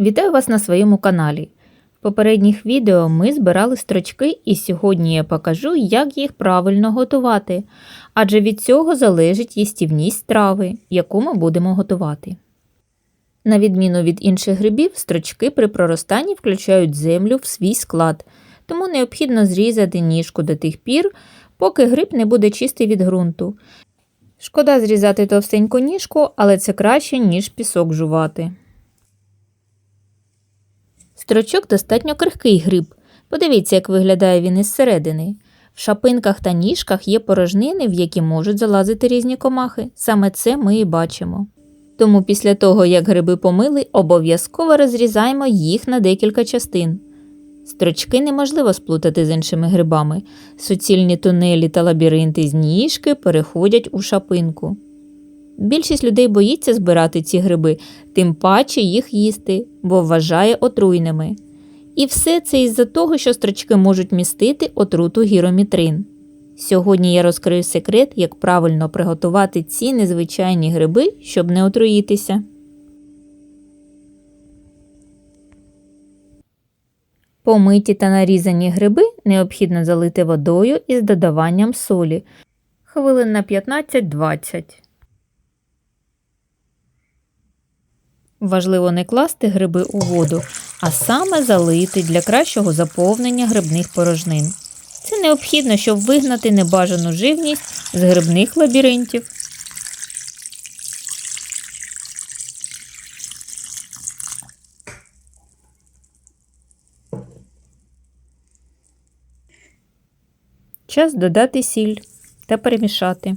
Вітаю вас на своєму каналі. В попередніх відео ми збирали строчки, і сьогодні я покажу, як їх правильно готувати, адже від цього залежить їстівність страви, яку ми будемо готувати. На відміну від інших грибів, строчки при проростанні включають землю в свій склад, тому необхідно зрізати ніжку до тих пір, поки гриб не буде чистий від ґрунту. Шкода зрізати товстеньку ніжку, але це краще, ніж пісок жувати. Строчок достатньо крихкий гриб. Подивіться, як виглядає він із середини. В шапинках та ніжках є порожнини, в які можуть залазити різні комахи. Саме це ми і бачимо. Тому після того, як гриби помили, обов'язково розрізаємо їх на декілька частин. Строчки неможливо сплутати з іншими грибами. Суцільні тунелі та лабіринти з ніжки переходять у шапинку. Більшість людей боїться збирати ці гриби, тим паче їх їсти, бо вважає отруйними. І все це із-за того, що строчки можуть містити отруту гіромітрин. Сьогодні я розкрию секрет, як правильно приготувати ці незвичайні гриби, щоб не отруїтися. Помиті та нарізані гриби необхідно залити водою із додаванням солі хвилин на 15-20. Важливо не класти гриби у воду, а саме залити для кращого заповнення грибних порожнин. Це необхідно, щоб вигнати небажану живність з грибних лабіринтів. Час додати сіль та перемішати.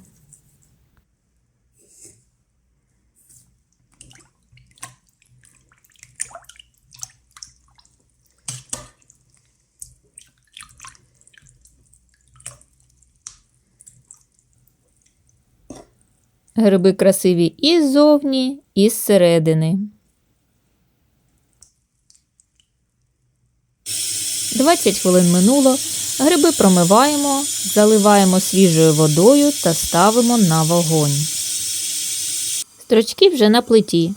Гриби красиві і ззовні, і зсередини. 20 хвилин минуло. Гриби промиваємо, заливаємо свіжою водою та ставимо на вогонь. Строчки вже на плиті.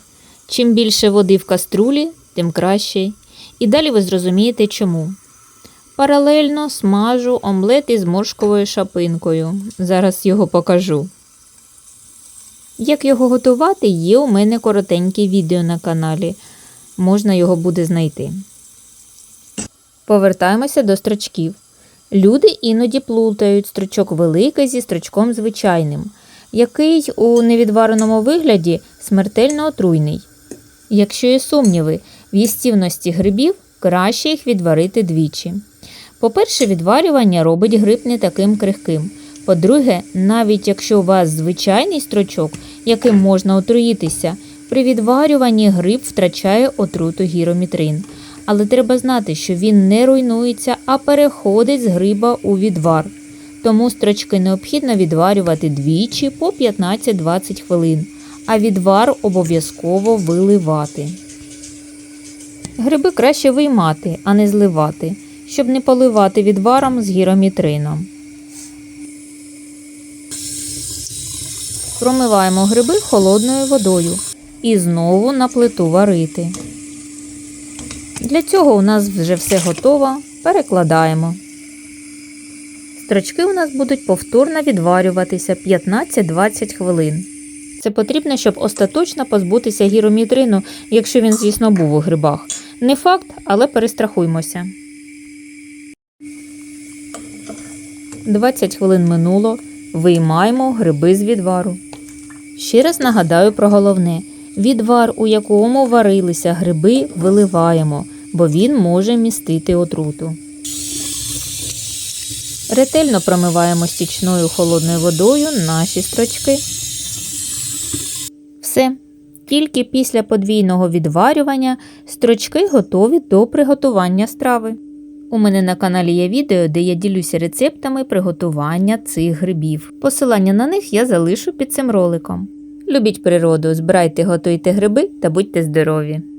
Чим більше води в каструлі, тим краще. І далі ви зрозумієте чому. Паралельно смажу омлет із моршковою шапинкою. Зараз його покажу. Як його готувати, є у мене коротеньке відео на каналі. Можна його буде знайти. Повертаємося до строчків. Люди іноді плутають строчок великий зі строчком звичайним, який у невідвареному вигляді смертельно отруйний. Якщо є сумніви в їстівності грибів, краще їх відварити двічі. По-перше, відварювання робить гриб не таким крихким. По-друге, навіть якщо у вас звичайний строчок, яким можна отруїтися, при відварюванні гриб втрачає отруту гіромітрин. Але треба знати, що він не руйнується, а переходить з гриба у відвар. Тому строчки необхідно відварювати двічі по 15-20 хвилин, а відвар обов'язково виливати. Гриби краще виймати, а не зливати, щоб не поливати відваром з гіромітрином. Промиваємо гриби холодною водою і знову на плиту варити. Для цього у нас вже все готово. Перекладаємо. Строчки у нас будуть повторно відварюватися 15-20 хвилин. Це потрібно, щоб остаточно позбутися гіромітрину, якщо він, звісно, був у грибах. Не факт, але перестрахуймося. 20 хвилин минуло. Виймаємо гриби з відвару. Ще раз нагадаю про головне: відвар, у якому варилися гриби, виливаємо, бо він може містити отруту. Ретельно промиваємо стічною холодною водою наші строчки. Все. Тільки після подвійного відварювання строчки готові до приготування страви. У мене на каналі є відео, де я ділюся рецептами приготування цих грибів. Посилання на них я залишу під цим роликом. Любіть природу, збирайте, готуйте гриби та будьте здорові!